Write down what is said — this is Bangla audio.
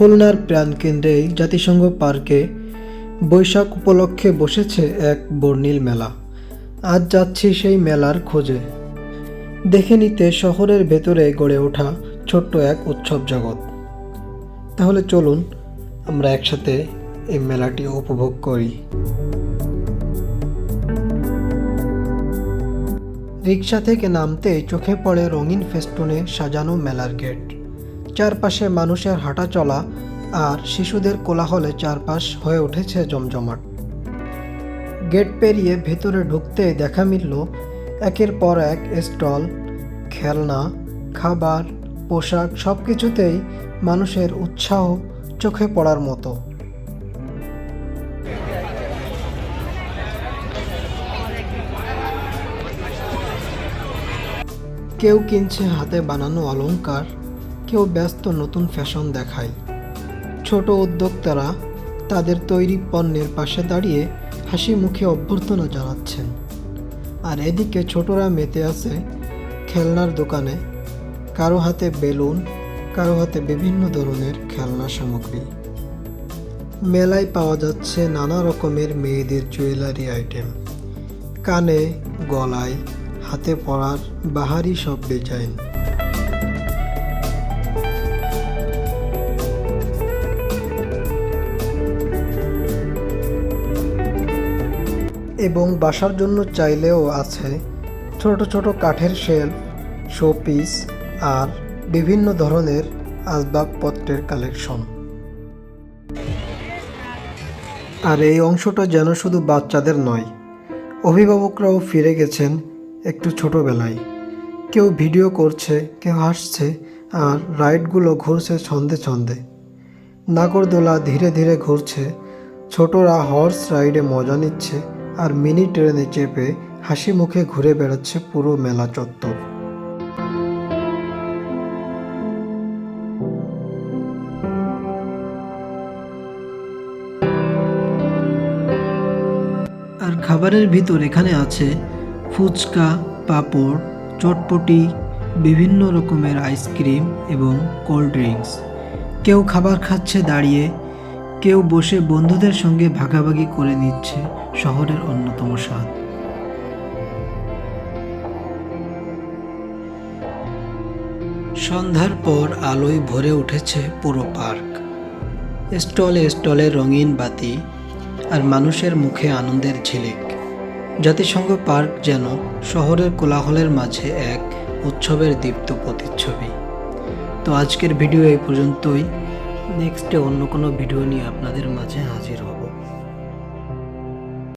খুলনার প্রাণকেন্দ্রে জাতিসংঘ পার্কে বৈশাখ উপলক্ষে বসেছে এক বর্ণিল মেলা। আজ যাচ্ছি সেই মেলার খোঁজে। দেখে নিতে শহরের ভেতরে গড়ে ওঠা ছোট্ট এক উৎসব জগৎ। তাহলে চলুন, আমরা একসাথে এই মেলাটি উপভোগ করি। রিক্সা থেকে নামতেই চোখে পড়ে রঙিন ফেস্টুনে সাজানো মেলার গেট। চারপাশে মানুষের হাঁটা চলা আর শিশুদের কোলাহলে চারপাশ হয়ে উঠেছে জমজমাট। গেট পেরিয়ে ভেতরে ঢুকতেই দেখা মিলল একের পর এক স্টল, খেলনা, খাবার, পোশাক সব কিছুতেই মানুষের উৎসাহ চোখে পড়ার মতো। কেউ কিনছে হাতে বানানো অলংকার কেউ ব্যস্ত নতুন ফ্যাশন দেখায়। ছোট উদ্যোক্তারা তাদের তৈরি পণ্যের পাশে দাঁড়িয়ে হাসি মুখে অভ্যর্থনা জানাচ্ছেন। আর এদিকে ছোটরা মেতে আছে খেলনার দোকানে। কারও হাতে বেলুন, কারও হাতে বিভিন্ন ধরনের খেলনা সামগ্রী। মেলায় পাওয়া যাচ্ছে নানা রকমের মেয়েদের জুয়েলারি আইটেম। কানে, গলায়, হাতে পরার বাহারি সব ডিজাইন। এবং বাসার জন্য চাইলেও আছে ছোট ছোট কাঠের শেলফ শোপিস আর বিভিন্ন ধরনের আসবাবপত্রের কালেকশন। আর এই অংশটা যেন শুধু বাচ্চাদের নয়, অভিভাবকরাও ফিরে গেছেন একটু ছোটবেলায়। কেউ ভিডিও করছে, কেউ হাসছে আর রাইডগুলো ঘুরছে ছন্দে ছন্দে। নাগরদোলা ধীরে ধীরে ঘুরছে, ছোটরা হর্স রাইডে মজা নিচ্ছে আর মিনি ট্রেনে চেপে হাসি মুখে ঘুরে বেড়াচ্ছে পুরো মেলা চত্বর। আর খাবারের ভিতর এখানে আছে ফুচকা, পাঁপড়, চটপটি, বিভিন্ন রকমের আইসক্রিম এবং কোল্ড ড্রিঙ্কস কেউ খাবার খাচ্ছে দাঁড়িয়ে কেউ বসে বন্ধুদের সঙ্গে ভাগাভাগি করে নিচ্ছে শহরের অন্যতম স্বাদ। সন্ধ্যার পর আলোয় ভরে উঠেছে পুরো পার্ক। স্টলে স্টলে রঙিন বাতি আর মানুষের মুখে আনন্দের ঝিলিক। জাতিসংঘ পার্ক যেন শহরের কোলাহলের মাঝে এক উৎসবের দীপ্ত প্রতিচ্ছবি। তো আজকের ভিডিও এই পর্যন্তই। নেক্সটে অন্য কোনো ভিডিও নিয়ে আপনাদের মাঝে হাজির হব।